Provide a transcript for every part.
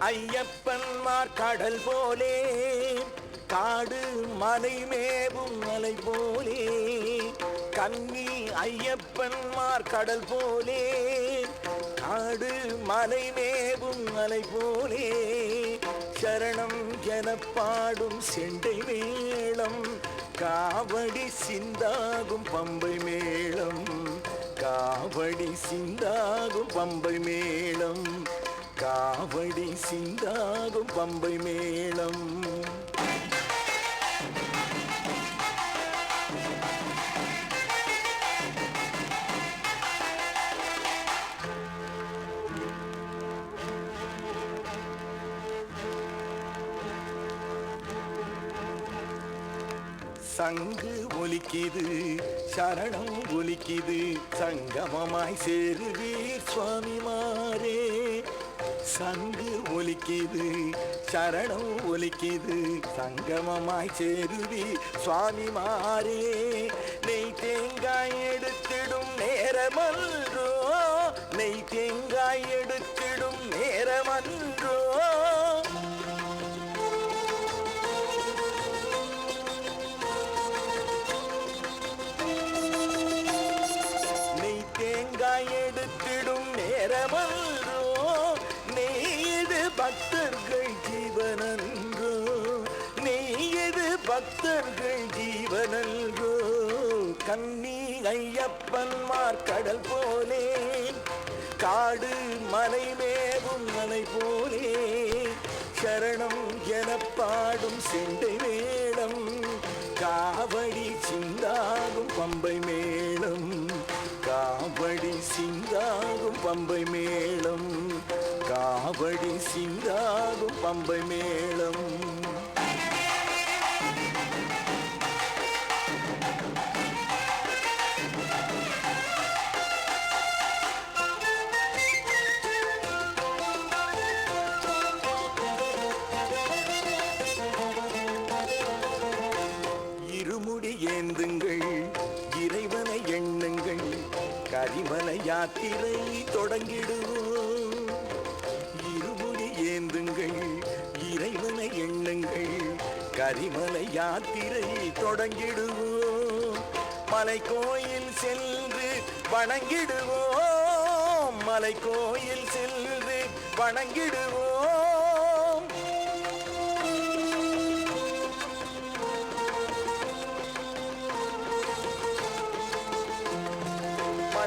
ஐயப்பன்மார் கடல் போலே காடு மலை மேவும் மலை போலே கன்னி ஐயப்பன்மார் கடல் போலே காடு மலை மேவும் மலை போலே சரணம் எனப்பாடும் செண்டை மேளம் காவடி சிந்தாகும் பம்பை மேளம் காவடி சிந்தாகும் பம்பை மேளம். காவடி சிந்தாகும் பம்பை மேளம். சங்கு ஒலிக்குது சரணம் ஒலிக்குது சங்கமமாய் சேருவீர் சுவாமிமா. சங்கு ஒலிக்குது சரணம் ஒலிக்குது சங்கமமாய் சேருதி சுவாமி மாறே நெய் தேங்காய் எடுத்திடும் நேரமன்றோ? நெய் தேங்காய் எடுத்திடும் நேரமன்றோ? நெய் தேங்காய் எடுத்திடும் நேரமன்றோ? ஐயப்பன்மார் கடல் போலே காடு மலை மேவும் மலை போலே சரணம் என பாடும் செண்டை மேளம் காவடி சிந்தாகும் பம்பை மேளம் காவடி சிந்தாகும் பம்பை மேளம் காவடி சிந்தாகும் பம்பை மேளம். எண்ணுங்கள் இறைவனை எண்ணுங்கள். கரிமலை யாத்திரை தொடங்கிடுவோம். இருமுடி ஏந்துங்கள். இறைவனை எண்ணுங்கள். கரிமலை யாத்திரை தொடங்கிடுவோம். மலை கோயில் சென்று வணங்கிடுவோம். மலை கோயில் சென்று வணங்கிடுவோம்.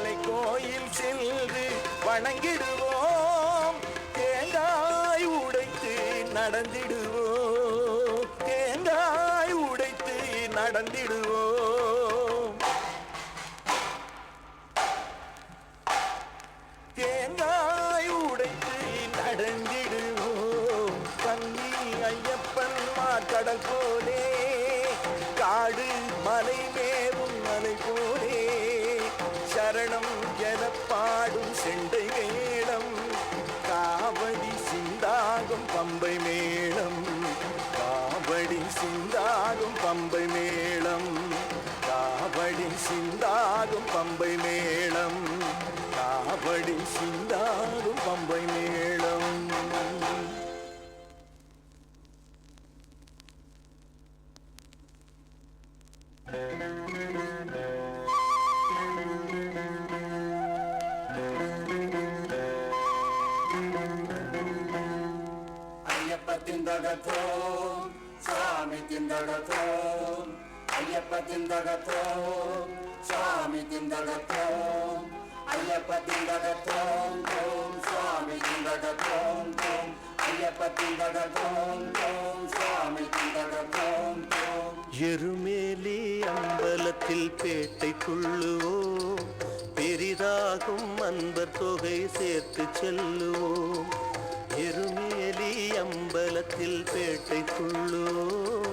மலை கோயில் சென்று வணங்கிடுவோம். தேங்காய் உடைத்து நடந்திடுவோம். தேங்காய் உடைத்து நடந்திடுவோம். தேங்காய் உடைத்து நடந்திடுவோம். கன்னி ஐயப்பன் கடல் போலே காடு மலை மேவும் மலை போலே சரணம் என பாடும் செண்டை மேளம். காவடி சிந்தாகும் பம்பை மேளம். காவடி சிந்தாகும் பம்பை மேளம். காவடி சிந்தாகும் பம்பை மேளம். காவடி சிந்தாகும் பம்பை மேளம். ஐயப்ப திந்தகத்தோம் சாமி திந்தகத்தோம் ஐயப்ப திந்தகத்தோம் சாமி திந்தகத்தோம் ஐயப்ப திந்தகத்தோம் ஓம் சுவாமி திந்தகத்தோம் ஓம் ஐயப்ப திந்தகத்தோம் ஓம் சுவாமி திந்தகத்தோம் ஓம். எருமேலி அம்பலத்தில் பேட்டை துள்ளுவோம் பெரிதாகும் அன்பர் தொகை சேர்த்து செல்லுவோம். அம்பலத்தில் பேட்டைக்குள்ளோம்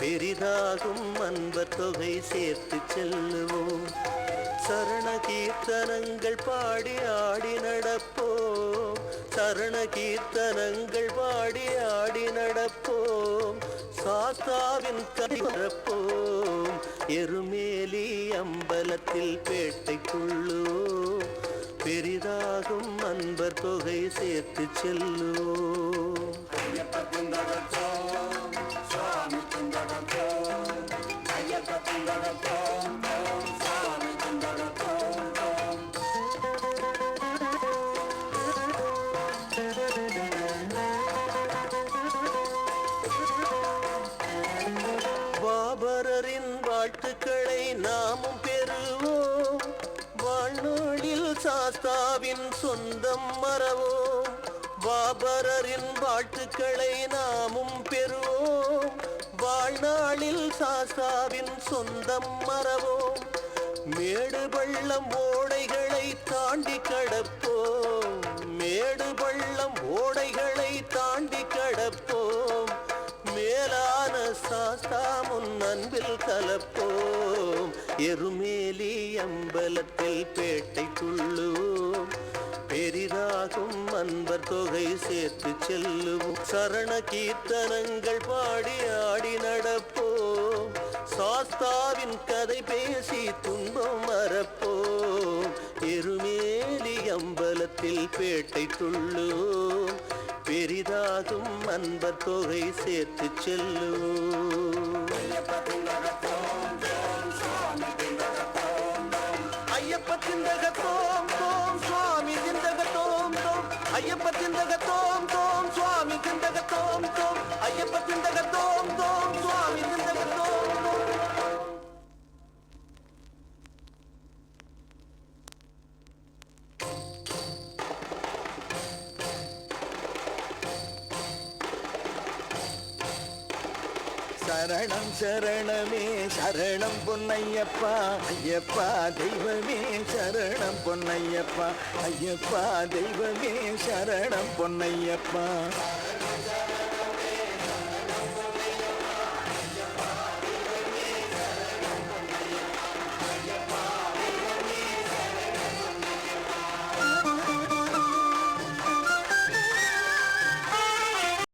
பெரிதாகும் அன்பர் தொகை சேர்த்து செல்லுவோம். சரண கீர்த்தனங்கள் பாடி ஆடி நடப்போம். சரண கீர்த்தனங்கள் பாடி ஆடி நடப்போம். சாத்தாவின் கதிரப்போம் எருமேலி அம்பலத்தில் பேட்டைக்குள்ளோம் பெரிதாகும் அன்பர் தொகை சேர்த்து செல்லும் பாபரரின் வாழ்த்துக்களை நாம் சாஸ்தாவின் சொந்தம் மறவோம். பாபரரின் வாழ்த்துக்களை நாமும் பெறுவோம். வாழ்நாளில் சாஸ்தாவின் சொந்தம் மறவோம். மேடு பள்ளம் ஓடைகளை தாண்டி கடப்போம். மேடு பள்ளம் ஓடைகளை தாண்டி கடப்போம். மேலான சாஸ்தா முன் அன்பில் கலப்போம். எருமேலி அம்பலத்தில் பேட்டை துள்ளுவோம். பெரிதாகும் அன்பர் தொகை சேர்த்து செல்லுவோம். சரண கீர்த்தனங்கள் பாடி ஆடி நடப்போம். சாஸ்தாவின் கதை பேசி துன்பம் மறப்போம். எருமேலி அம்பலத்தில் பேட்டை துள்ளுவோம். பெரிதாகும் அன்பர் தொகை சேர்த்து செல்லுவோம். சரணம் சரணமே சரணம் பொன்னையப்பா ஐயப்பா தெய்வமே சரணம் பொன்னையப்பா ஐயப்பா தெய்வமே சரணம் பொன்னையப்பா.